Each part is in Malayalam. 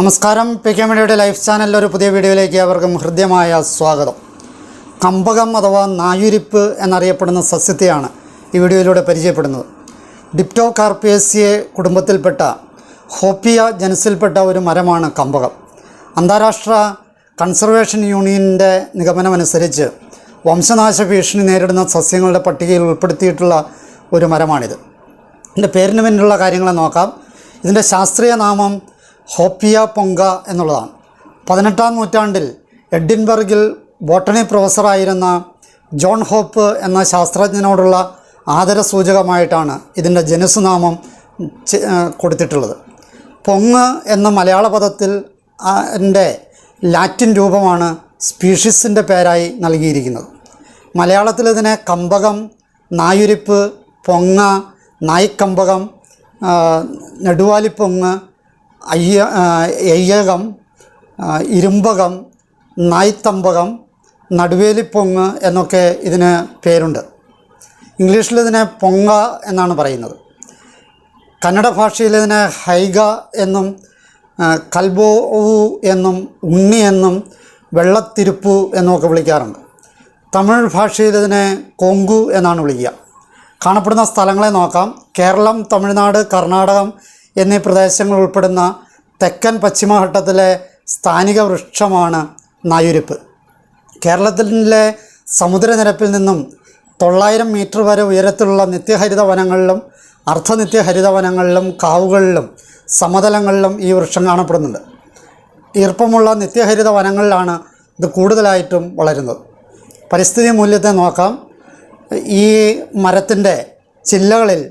നമസ്കാരം. പി കെ മീഡിയയുടെ ലൈഫ് ചാനലിൽ ഒരു പുതിയ വീഡിയോയിലേക്ക് അവർക്കും ഹൃദ്യമായ സ്വാഗതം. കമ്പകം അഥവാ നായുരിപ്പ് എന്നറിയപ്പെടുന്ന സസ്യത്തെയാണ് ഈ വീഡിയോയിലൂടെ പരിചയപ്പെടുന്നത്. ഡിപ്റ്റോ കാർപ്പിയസിയെ കുടുംബത്തിൽപ്പെട്ട ഹോപ്പിയ ജനസിൽപ്പെട്ട ഒരു മരമാണ് കമ്പകം. അന്താരാഷ്ട്ര കൺസർവേഷൻ യൂണിയന്റെ നിഗമനമനുസരിച്ച് വംശനാശ ഭീഷണി നേരിടുന്ന സസ്യങ്ങളുടെ പട്ടികയിൽ ഉൾപ്പെടുത്തിയിട്ടുള്ള ഒരു മരമാണിത്. ഇതിന്റെ പേരിന് പിന്നിലുള്ള കാര്യങ്ങളെ നോക്കാം. ഇതിന്റെ ശാസ്ത്രീയ നാമം ഹോപ്പിയ പൊങ്ക എന്നുള്ളതാണ്. പതിനെട്ടാം നൂറ്റാണ്ടിൽ എഡിൻബർഗിൽ ബോട്ടണി പ്രൊഫസറായിരുന്ന ജോൺ ഹോപ്പ് എന്ന ശാസ്ത്രജ്ഞനോടുള്ള ആദരസൂചകമായിട്ടാണ് ഇതിന്റെ ജനുസുനാമം ചെ- ആ, കൊടുത്തിട്ടുള്ളത്. പൊങ്ങ് എന്ന മലയാള പദത്തിൽ എന്റെ ലാറ്റിൻ രൂപമാണ് സ്പീഷീസിന്റെ പേരായി നൽകിയിരിക്കുന്നത്. മലയാളത്തിൽ ഇതിനെ കമ്പകം നായുരിപ്പ് പൊങ്ങ നായ്ക്കമ്പകം നെടുവാലിപ്പൊങ്ങ് അയ്യ എയ്യകം ഇരുമ്പകം നായ്ത്തമ്പകം നടുവേലിപ്പൊങ്ങ് എന്നൊക്കെ ഇതിന് പേരുണ്ട്. ഇംഗ്ലീഷിൽ ഇതിനെ പൊങ്ങ എന്നാണ് പറയുന്നത്. കന്നഡ ഭാഷയിൽ ഇതിനെ ഹൈഗ എന്നും കൽബോവു എന്നും ഉണ്ണി എന്നും വെള്ളത്തിരുപ്പു എന്നുമൊക്കെ വിളിക്കാറുണ്ട്. തമിഴ് ഭാഷയിൽ ഇതിനെ കൊങ്കു എന്നാണ് വിളിക്കുക. കാണപ്പെടുന്ന സ്ഥലങ്ങളെ നോക്കാം. കേരളം തമിഴ്നാട് കർണാടകം എന്നീ പ്രദേശങ്ങൾ ഉൾപ്പെടുന്ന തെക്കൻ പശ്ചിമഘട്ടത്തിലെ സ്ഥാനിക വൃക്ഷമാണ് നായുരിപ്പ്. കേരളത്തിലെ സമുദ്രനിരപ്പിൽ നിന്നും തൊള്ളായിരം മീറ്റർ വരെ ഉയരത്തിലുള്ള നിത്യഹരിത വനങ്ങളിലും അർദ്ധനിത്യഹരിത വനങ്ങളിലും കാവുകളിലും സമതലങ്ങളിലും ഈ വൃക്ഷം കാണപ്പെടുന്നുണ്ട്. ഈർപ്പമുള്ള നിത്യഹരിത വനങ്ങളിലാണ് ഇത് കൂടുതലായിട്ടും വളരുന്നത്. പരിസ്ഥിതി മൂല്യത്തെ നോക്കാം. ഈ മരത്തിന്റെ ചില്ലകളിൽ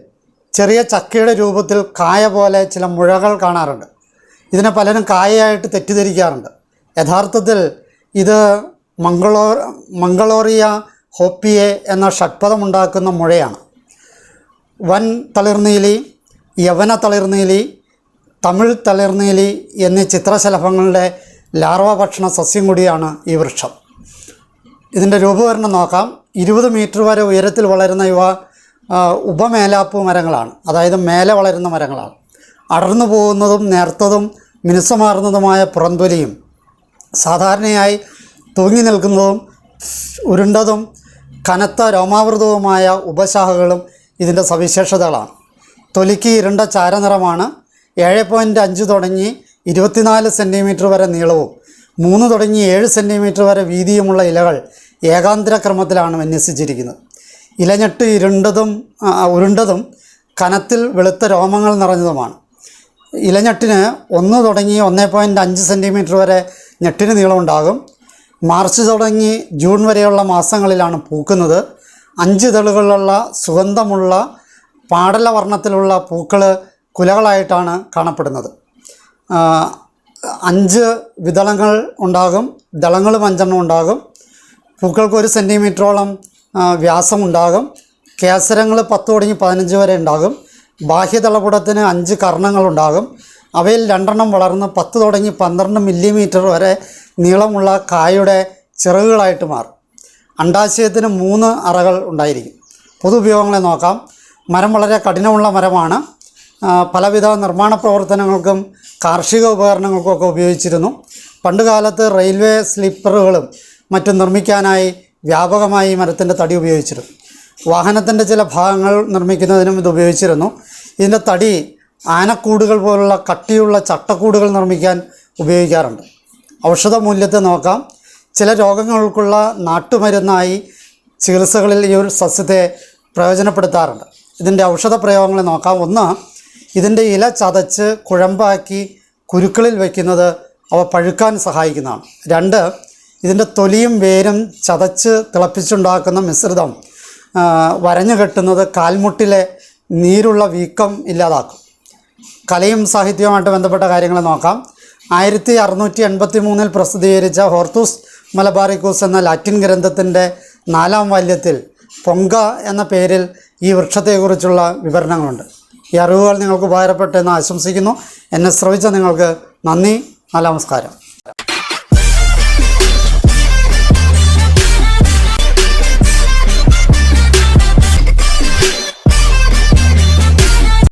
ചെറിയ ചക്കയുടെ രൂപത്തിൽ കായ പോലെ ചില മുഴകൾ കാണാറുണ്ട്. ഇതിനെ പലരും കായയായിട്ട് തെറ്റിദ്ധരിക്കാറുണ്ട്. യഥാർത്ഥത്തിൽ ഇത് മംഗളോ മംഗളോറിയ ഹോപ്പിയെ എന്ന ഷഡ്പദമുണ്ടാക്കുന്ന മുഴയാണ്. വൻ തളിർനീലി യവന തളിർനീലി തമിഴ് തളിർനീലി എന്നീ ചിത്രശലഭങ്ങളുടെ ലാർവ ഭക്ഷണ സസ്യം കൂടിയാണ് ഈ വൃക്ഷം. ഇതിന്റെ രൂപവരണം നോക്കാം. ഇരുപത് മീറ്റർ വരെ ഉയരത്തിൽ വളരുന്ന ഇവ ഉപമേലാപ്പ് മരങ്ങളാണ്. അതായത് മേലെ വളരുന്ന മരങ്ങളാണ്. അടർന്നു പോകുന്നതും നേർത്തതും മിനുസമാർന്നതുമായ പുറന്തൊലിയും സാധാരണയായി തൂങ്ങി നിൽക്കുന്നതും ഉരുണ്ടതും കനത്ത രോമാവൃതവുമായ ഉപശാഖകളും ഇതിന്റെ സവിശേഷതകളാണ്. തൊലിക്ക് ഇരുണ്ട ചാരനിറമാണ് ഏഴ് പോയിന്റ് അഞ്ച് തുടങ്ങി ഇരുപത്തിനാല് സെന്റിമീറ്റർ വരെ നീളവും മൂന്ന് തുടങ്ങി ഏഴ് സെന്റിമീറ്റർ വരെ വീതിയുമുള്ള ഇലകൾ ഏകാന്തര ക്രമത്തിലാണ് വിന്യസിച്ചിരിക്കുന്നത്. ഇലഞ്ഞെട്ട് ഇരുണ്ടതും ഉരുണ്ടതും കനത്തിൽ വെളുത്ത രോമങ്ങൾ നിറഞ്ഞതുമാണ്. ഇലഞ്ഞെട്ടിന് ഒന്ന് തുടങ്ങി ഒന്ന് പോയിന്റ് അഞ്ച് സെന്റിമീറ്റർ വരെ ഞെട്ടിന് നീളമുണ്ടാകും. മാർച്ച് തുടങ്ങി ജൂൺ വരെയുള്ള മാസങ്ങളിലാണ് പൂക്കുന്നത്. അഞ്ച് തെളുകളുള്ള സുഗന്ധമുള്ള പാടല വർണത്തിലുള്ള പൂക്കൾ കുലകളായിട്ടാണ് കാണപ്പെടുന്നത്. അഞ്ച് വിതളങ്ങൾ ഉണ്ടാകും ദളങ്ങളും അഞ്ചെണ്ണം ഉണ്ടാകും. പൂക്കൾക്ക് ഒരു സെന്റിമീറ്ററോളം വ്യാസമുണ്ടാകും. കേസരങ്ങൾ പത്ത് തുടങ്ങി പതിനഞ്ച് വരെ ഉണ്ടാകും. ബാഹ്യതളപുടത്തിന് അഞ്ച് കർണങ്ങളുണ്ടാകും. അവയിൽ രണ്ടെണ്ണം വളർന്ന് പത്ത് തുടങ്ങി പന്ത്രണ്ട് മില്ലിമീറ്റർ വരെ നീളമുള്ള കായുടെ ചിറകുകളായിട്ട് മാറും. അണ്ടാശയത്തിന് മൂന്ന് അറകൾ ഉണ്ടായിരിക്കും. പൊതു ഉപയോഗങ്ങളെ നോക്കാം. മരം വളരെ കഠിനമുള്ള മരമാണ്. പലവിധ നിർമ്മാണ പ്രവർത്തനങ്ങൾക്കും കാർഷിക ഉപകരണങ്ങൾക്കൊക്കെ ഉപയോഗിച്ചിരുന്നു. പണ്ടുകാലത്ത് റെയിൽവേ സ്ലീപ്പറുകളും മറ്റും നിർമ്മിക്കാനായി വ്യാപകമായി ഈ മരത്തിന്റെ തടി ഉപയോഗിച്ചിരുന്നു. വാഹനത്തിന്റെ ചില ഭാഗങ്ങൾ നിർമ്മിക്കുന്നതിനും ഇത് ഉപയോഗിച്ചിരുന്നു. ഇതിന്റെ തടി ആനക്കൂടുകൾ പോലുള്ള കട്ടിയുള്ള ചട്ടക്കൂടുകൾ നിർമ്മിക്കാൻ ഉപയോഗിക്കാറുണ്ട്. ഔഷധ മൂല്യത്തെ നോക്കാം. ചില രോഗങ്ങൾക്കുള്ള നാട്ടുമരുന്നായി ചികിത്സകളിൽ ഈ ഒരു സസ്യത്തെ പ്രയോജനപ്പെടുത്താറുണ്ട്. ഇതിന്റെ ഔഷധ പ്രയോഗങ്ങളെ നോക്കാം. ഒന്ന് ഇതിന്റെ ഇല ചതച്ച് കുഴമ്പാക്കി കുരുക്കളിൽ വയ്ക്കുന്നത് അവ പഴുക്കാൻ സഹായിക്കുന്നതാണ്. രണ്ട് ഇതിന്റെ തൊലിയും വേരും ചതച്ച് തിളപ്പിച്ചുണ്ടാക്കുന്ന മിശ്രിതം വരഞ്ഞു കെട്ടുന്നത് കാൽമുട്ടിലെ നീരുള്ള വീക്കം ഇല്ലാതാക്കും. കലയും സാഹിത്യവുമായിട്ട് ബന്ധപ്പെട്ട കാര്യങ്ങൾ നോക്കാം. ആയിരത്തി അറുന്നൂറ്റി എൺപത്തി മൂന്നിൽ പ്രസിദ്ധീകരിച്ച ഹോർത്തൂസ് മലബാറിക്കൂസ് എന്ന ലാറ്റിൻ ഗ്രന്ഥത്തിന്റെ നാലാം വാല്യത്തിൽ പൊങ്ക എന്ന പേരിൽ ഈ വൃക്ഷത്തെക്കുറിച്ചുള്ള വിവരണങ്ങളുണ്ട്. ഈ അറിവുകൾ നിങ്ങൾക്ക് ഉപകാരപ്പെട്ടെന്ന് ആശംസിക്കുന്നു. എന്നെ ശ്രവിച്ച നിങ്ങൾക്ക് നന്ദി. നമസ്കാരം.